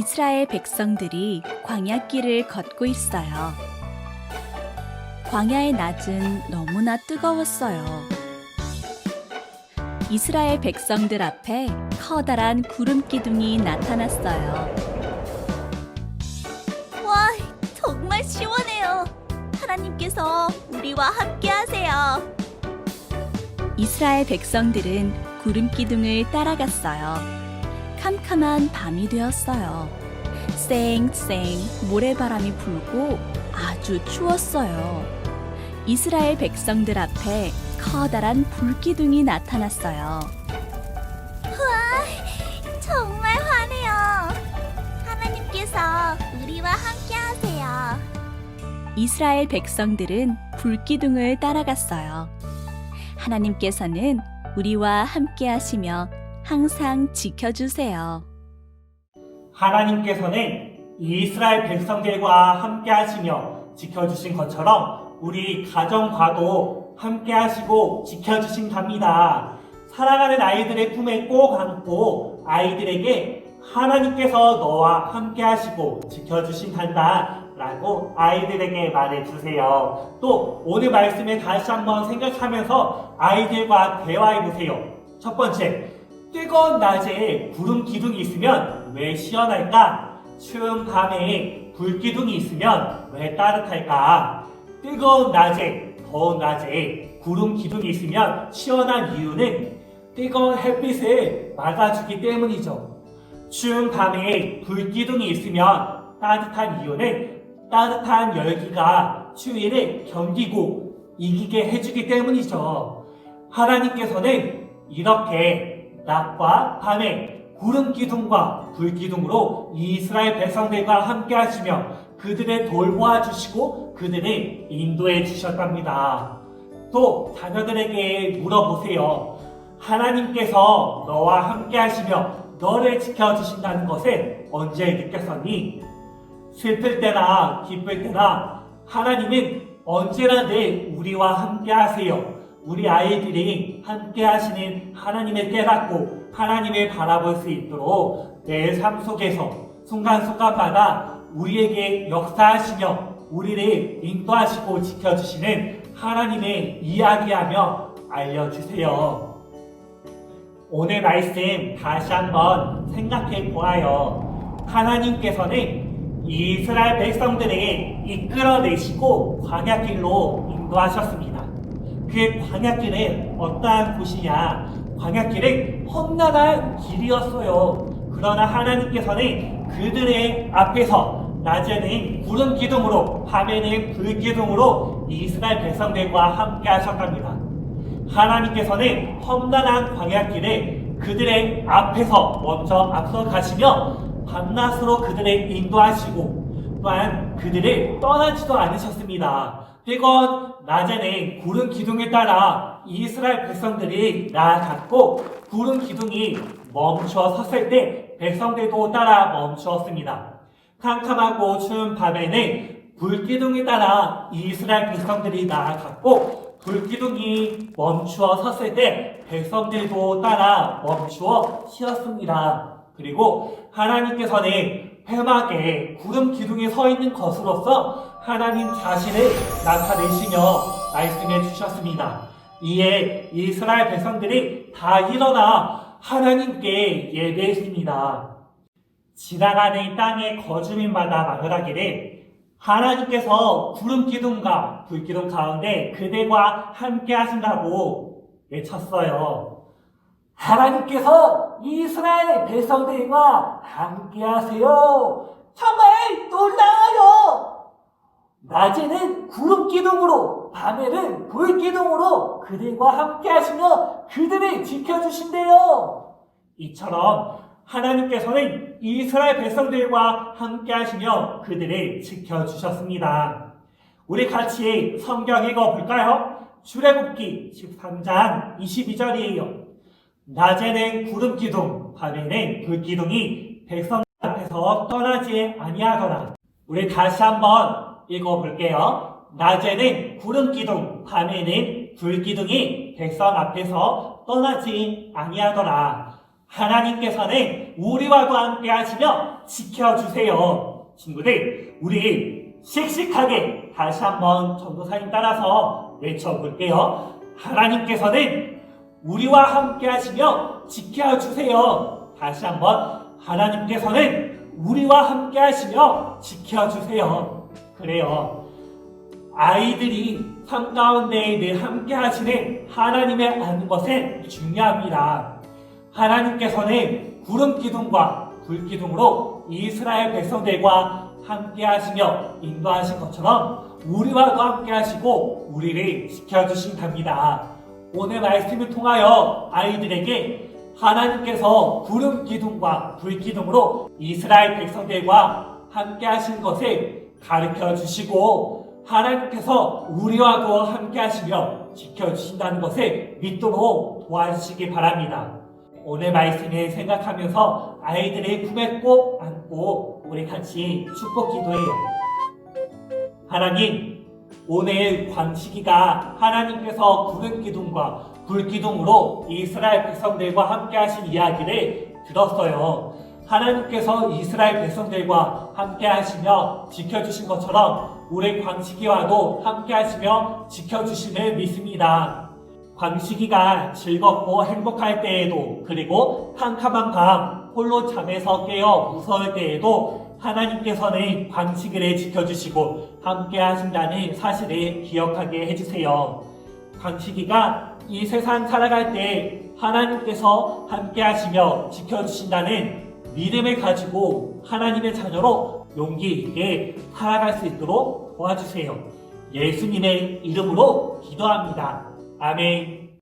이스라엘 백성들이 광야길을 걷고 있어요. 광야의 낮은 너무나 뜨거웠어요. 이스라엘 백성들 앞에 커다란 구름 기둥이 나타났어요. 와, 정말 시원해요. 하나님께서 우리와 함께 하세요. 이스라엘 백성들은 구름 기둥을 따라갔어요. 캄캄한 밤이 되었어요. 쌩쌩 모래바람이 불고 아주 추웠어요. 이스라엘 백성들 앞에 커다란 불기둥이 나타났어요. 정말 환해요. 하나님께서 우리와 함께 하세요. 이스라엘 백성들은 불기둥을 따라갔어요. 하나님께서는 우리와 함께 하시며 항상 지켜주세요. 하나님께서는 이스라엘 백성들과 함께 하시며 지켜주신 것처럼 우리 가정과도 함께 하시고 지켜주신답니다. 사랑하는 아이들의 품에 꼭 안고 아이들에게 하나님께서 너와 함께 하시고 지켜주신단다 라고 아이들에게 말해주세요. 또 오늘 말씀에 다시 한번 생각하면서 아이들과 대화해보세요. 첫 번째, 뜨거운 낮에 구름 기둥이 있으면 왜 시원할까? 추운 밤에 불 기둥이 있으면 왜 따뜻할까? 뜨거운 낮에, 더운 낮에 구름 기둥이 있으면 시원한 이유는 뜨거운 햇빛을 막아주기 때문이죠. 추운 밤에 불 기둥이 있으면 따뜻한 이유는 따뜻한 열기가 추위를 견디고 이기게 해주기 때문이죠. 하나님께서는 이렇게 낮과 밤에 구름 기둥과 불 기둥으로 이스라엘 백성들과 함께 하시며 그들을 돌보아 주시고 그들을 인도해 주셨답니다. 또 자녀들에게 물어보세요. 하나님께서 너와 함께 하시며 너를 지켜주신다는 것을 언제 느꼈었니? 슬플 때나 기쁠 때나 하나님은 언제나 늘 우리와 함께 하세요. 우리 아이들이 함께 하시는 하나님을 깨닫고 하나님을 바라볼 수 있도록 내 삶 속에서 순간순간마다 우리에게 역사하시며 우리를 인도하시고 지켜주시는 하나님의 이야기하며 알려주세요. 오늘 말씀 다시 한번 생각해 보아요. 하나님께서는 이스라엘 백성들에게 이끌어내시고 광야길로 인도하셨습니다. 그 광야길은 어떠한 곳이냐? 광야길은 험난한 길이었어요. 그러나 하나님께서는 그들의 앞에서 낮에는 구름 기둥으로 밤에는 불 기둥으로 이스라엘 백성들과 함께 하셨답니다. 하나님께서는 험난한 광야길에 그들의 앞에서 먼저 앞서 가시며 밤낮으로 그들을 인도하시고 또한 그들을 떠나지도 않으셨습니다. 뜨거운 낮에는 구름 기둥에 따라 이스라엘 백성들이 나아갔고 구름 기둥이 멈춰 섰을 때 백성들도 따라 멈추었습니다. 캄캄하고 추운 밤에는 불기둥에 따라 이스라엘 백성들이 나아갔고 불기둥이 멈추어 섰을 때 백성들도 따라 멈추어 쉬었습니다. 그리고 하나님께서는 회막에 구름 기둥에 서 있는 것으로서 하나님 자신을 나타내시며 말씀해 주셨습니다. 이에 이스라엘 백성들이 다 일어나 하나님께 예배했습니다. 지나가는 땅의 거주민마다 말하기를 하나님께서 구름 기둥과 불 기둥 가운데 그들과 함께 하신다고 외쳤어요. 하나님께서 이스라엘 백성들과 함께 하세요. 정말. 낮에는 구름 기둥으로, 밤에는 불 기둥으로 그들과 함께 하시며 그들을 지켜주신대요. 이처럼 하나님께서는 이스라엘 백성들과 함께 하시며 그들을 지켜주셨습니다. 우리 같이 성경 읽어볼까요? 출애굽기 13장 22절이에요. 낮에는 구름 기둥, 밤에는 불 기둥이 백성 앞에서 떠나지 아니하더라. 우리 다시 한번 읽어볼게요. 낮에는 구름 기둥, 밤에는 불 기둥이 백성 앞에서 떠나지 아니하더라. 하나님께서는 우리와도 함께 하시며 지켜주세요. 친구들, 우리 씩씩하게 다시 한번 전도사님 따라서 외쳐볼게요. 하나님께서는 우리와 함께 하시며 지켜주세요. 다시 한번 하나님께서는 우리와 함께 하시며 지켜주세요. 그래요. 아이들이 삶 가운데 늘 함께 하시는 하나님의 아는 것은 중요합니다. 하나님께서는 구름 기둥과 불 기둥으로 이스라엘 백성들과 함께 하시며 인도하신 것처럼 우리와도 함께 하시고 우리를 지켜주신답니다. 오늘 말씀을 통하여 아이들에게 하나님께서 구름 기둥과 불 기둥으로 이스라엘 백성들과 함께 하신 것을 가르쳐 주시고 하나님께서 우리와도 함께 하시며 지켜주신다는 것을 믿도록 도와주시기 바랍니다. 오늘 말씀을 생각하면서 아이들의 품에 꼭 안고 우리 같이 축복 기도해요. 하나님, 오늘 광시기가 하나님께서 구름 기둥과 불 기둥으로 이스라엘 백성들과 함께 하신 이야기를 들었어요. 하나님께서 이스라엘 백성들과 함께 하시며 지켜주신 것처럼 우리 광시기와도 함께 하시며 지켜주심을 믿습니다. 광시기가 즐겁고 행복할 때에도 그리고 캄캄한 밤 홀로 잠에서 깨어 무서울 때에도 하나님께서는 광시기를 지켜주시고 함께 하신다는 사실을 기억하게 해주세요. 광시기가 이 세상 살아갈 때 하나님께서 함께 하시며 지켜주신다는 믿음을 가지고 하나님의 자녀로 용기 있게 살아갈 수 있도록 도와주세요. 예수님의 이름으로 기도합니다. 아멘.